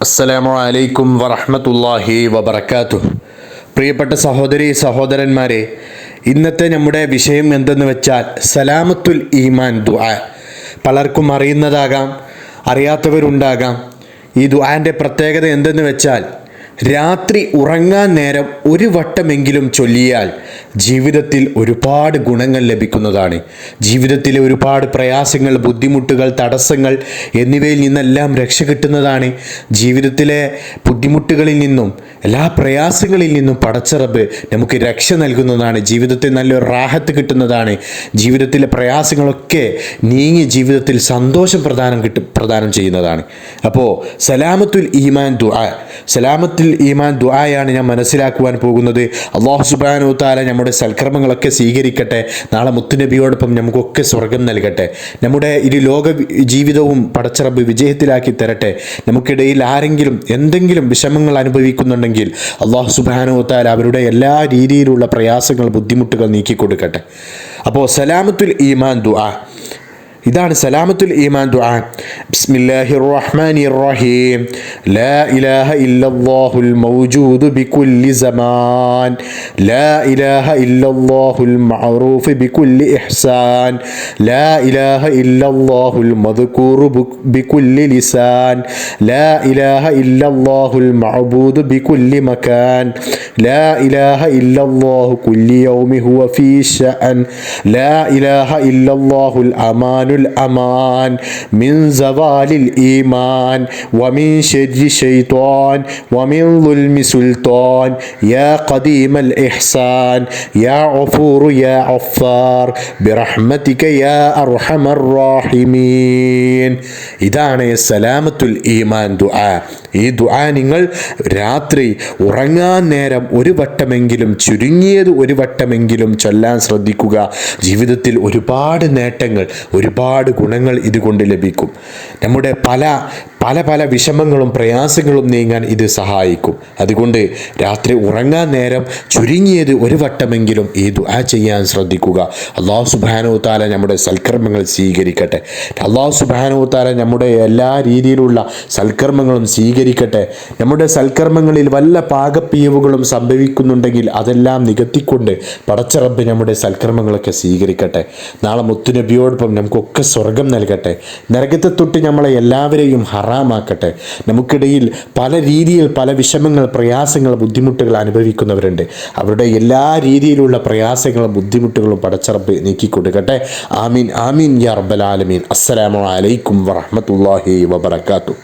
അസ്സലാമു അലൈക്കും വറഹ്മത്തുള്ളാഹി വബറകാതു പ്രിയപ്പെട്ട സഹോദരി സഹോദരന്മാരെ ഇന്നത്തെ നമ്മുടെ വിഷയം എന്തെന്ന് വെച്ചാൽ സലാമത്തുൽ ഈമാൻ ദുആ. പലർക്കും അറിയുന്നതാകാം അറിയാത്തവരുണ്ടാകാം. ഈ ദുആന്റെ പ്രത്യേകത എന്തെന്ന് വെച്ചാൽ രാത്രി ഉറങ്ങാൻ നേരം ഒരു വട്ടമെങ്കിലും ചൊല്ലിയാൽ ജീവിതത്തിൽ ഒരുപാട് ഗുണങ്ങൾ ലഭിക്കുന്നതാണ്. ജീവിതത്തിലെ ഒരുപാട് പ്രയാസങ്ങൾ ബുദ്ധിമുട്ടുകൾ തടസ്സങ്ങൾ എന്നിവയിൽ നിന്നെല്ലാം രക്ഷ കിട്ടുന്നതാണ്. ജീവിതത്തിലെ ബുദ്ധിമുട്ടുകളിൽ നിന്നും എല്ലാ പ്രയാസങ്ങളിൽ നിന്നും പടച്ചറബ് നമുക്ക് രക്ഷ നൽകുന്നതാണ്. ജീവിതത്തിൽ നല്ലൊരു റാഹത്ത് കിട്ടുന്നതാണ്. ജീവിതത്തിലെ പ്രയാസങ്ങളൊക്കെ നീങ്ങി ജീവിതത്തിൽ സന്തോഷം പ്രദാനം കിട്ടും പ്രദാനം ചെയ്യുന്നതാണ്. അപ്പോൾ സലാമത്തുൽ ഈമാൻ ദുആ സലാമത്തുൽ ഈമാൻ ദുആയാണ് ഞാൻ മനസ്സിലാക്കുവാൻ പോകുന്നത്. അള്ളാഹു സുബാനു താല നമ്മുടെ സൽക്രമങ്ങളൊക്കെ സ്വീകരിക്കട്ടെ. നാളെ മുത്തുനബിയോടൊപ്പം നമുക്കൊക്കെ സ്വർഗം നൽകട്ടെ. നമ്മുടെ ഇരു ലോക ജീവിതവും പടച്ചറബ് വിജയത്തിലാക്കി തരട്ടെ. നമുക്കിടയിൽ ആരെങ്കിലും എന്തെങ്കിലും വിഷമങ്ങൾ അനുഭവിക്കുന്നുണ്ടെങ്കിൽ അള്ളാഹു സുബാനു താല അവരുടെ എല്ലാ രീതിയിലുള്ള പ്രയാസങ്ങൾ ബുദ്ധിമുട്ടുകൾ നീക്കിക്കൊടുക്കട്ടെ. അപ്പോൾ സലാമത്തുൽ ഈമാൻ ദുആ. ഇതാണ് സലാമത്തുൽ ഈമാൻ ദുആ ബിസ്മില്ലാഹിർ റഹ്മാനിർ റഹീം ലാ ഇലാഹ ഇല്ലല്ലാഹുൽ മൗജൂദു ബികുല്ലി സമാൻ ലാ ഇലാഹ ഇല്ലല്ലാഹുൽ മഅറൂഫ് ബികുല്ലി ഇഹ്സാൻ ലാ ഇലാഹ ഇല്ലല്ലാഹുൽ മദ്കൂറു ബു- ബികുല്ലി ലിസാൻ ലാ ഇലാഹ ഇല്ലല്ലാഹുൽ മഅബൂദു ബികുല്ലി മകാൻ ലാ ഇലാഹ ഇല്ലല്ലാഹു കുല്ലി യൗമി ഹുവ ഫീ ശഅൻ ലാ ഇലാഹ ഇല്ലല്ലാഹുൽ അമാനുൽ അമാൻ മിൻ സവാലിൽ ഈമാൻ വമിൻ ശരി ഷെയ്ത്വാൻ വമിൻ ളുൽമി സുൽത്താൻ യാ ഖദീമൽ ഇഹ്സാൻ യാ ഗഫൂറു യാ ഗഫാർ ബിറഹ്മതിക യാ അർഹമർ റാഹിമീൻ ഇതാണ് സലാമത്തുൽ ഈമാൻ ദുആ. ഈ ദുആ നിങ്ങൾ രാത്രി ഉറങ്ങാൻ നേരം ഒരു വട്ടമെങ്കിലും ചുരുങ്ങിയത് ഒരു വട്ടമെങ്കിലും ചൊല്ലാൻ ശ്രദ്ധിക്കുക. ജീവിതത്തിൽ ഒരുപാട് നേട്ടങ്ങൾ ഒരുപാട് ഗുണങ്ങൾ ഇതുകൊണ്ട് ലഭിക്കും. നമ്മുടെ പല പല പല വിഷമങ്ങളും പ്രയാസങ്ങളും നീങ്ങാൻ ഇത് സഹായിക്കും. അതുകൊണ്ട് രാത്രി ഉറങ്ങാൻ നേരം ചുരുങ്ങിയത് ഒരു വട്ടമെങ്കിലും ഈ ദുആ ചെയ്യാൻ ശ്രദ്ധിക്കുക. അള്ളാഹു സുബാനോ താല നമ്മുടെ സൽക്കർമ്മങ്ങൾ സ്വീകരിക്കട്ടെ. അള്ളാഹു സുബാനോ താല നമ്മുടെ എല്ലാ രീതിയിലുള്ള സൽക്കർമ്മങ്ങളും സ്വീകരിക്കട്ടെ. നമ്മുടെ സൽക്കർമ്മങ്ങളിൽ വല്ല പാകപ്പിയവുകളും സംഭവിക്കുന്നുണ്ടെങ്കിൽ അതെല്ലാം നികത്തിക്കൊണ്ട് പടച്ചറബ് നമ്മുടെ സൽക്കർമ്മങ്ങളൊക്കെ സ്വീകരിക്കട്ടെ. നാളെ മുത്തുനബിയോടൊപ്പം നമുക്കൊക്കെ സ്വർഗം നൽകട്ടെ. നരകത്തെ തൊട്ട് നമ്മളെ എല്ലാവരെയും ഹറാമാക്കട്ടെ. നമുക്കിടയിൽ പല രീതിയിൽ പല വിഷമങ്ങൾ പ്രയാസങ്ങൾ ബുദ്ധിമുട്ടുകൾ അനുഭവിക്കുന്നവരുണ്ട്. അവരുടെ എല്ലാ രീതിയിലുള്ള പ്രയാസങ്ങളും ബുദ്ധിമുട്ടുകളും പടച്ചറപ്പ് നീക്കിക്കൊടുക്കട്ടെ. ആമീൻ ആമീൻ യാ റബ്ബൽ ആലമീൻ. അസ്സലാമു അലൈക്കും വറഹ്മത്തുള്ളാഹി വബറകാതുഹു.